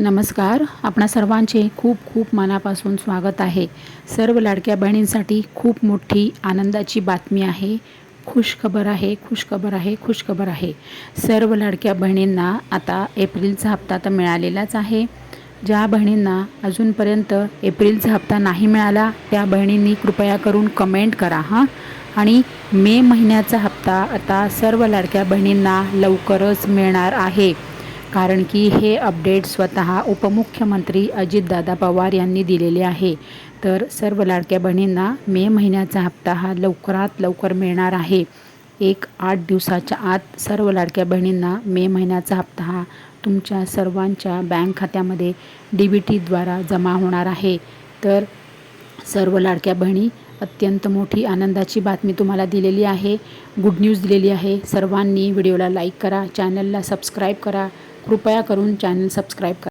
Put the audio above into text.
नमस्कार. आपणा सर्वांचे खूप खूप मनापासून स्वागत आहे. सर्व लाडक्या बहिणींसाठी खूप मोठी आनंदाची बातमी आहे. खुशखबर आहे खुशखबर आहे खुशखबर आहे. सर्व लाडक्या बहिणींना आता एप्रिलचा हप्ता तर मिळालेलाच आहे. ज्या बहिणींना अजूनपर्यंत एप्रिलचा हप्ता नाही मिळाला त्या बहिणींनी कृपया करून कमेंट करा हां. आणि मे महिन्याचा हप्ता आता सर्व लाडक्या बहिणींना लवकरच मिळणार आहे. कारण की हे अपडेट स्वतः उपमुख्यमंत्री अजितदादा पवार यांनी दिलेले आहे. तर सर्व लाडक्या बहिणींना मे महिन्याचा हप्ता हा लवकरात लवकर मिळणार आहे. एक आठ दिवसाच्या आत सर्व लाडक्या बहिणींना मे महिन्याचा हप्ता हा तुमच्या सर्वांच्या बँक खात्यामध्ये डी बी टीद्वारा जमा होणार आहे. तर सर्व लाडक्या बहिणी अत्यंत मोठी आनंदाची बातमी तुम्हाला दिलेली आहे. गुड न्यूज दिलेली आहे. सर्वांनी व्हिडिओला लाईक करा चॅनलला सबस्क्राईब करा. कृपया करून चॅनल सबस्क्राईब करा.